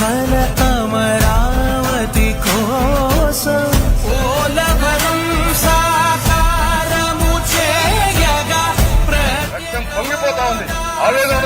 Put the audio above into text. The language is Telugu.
కల అమరావతి కోసం. రక్తం పొంగిపోతా ఉంది. ఆవేదన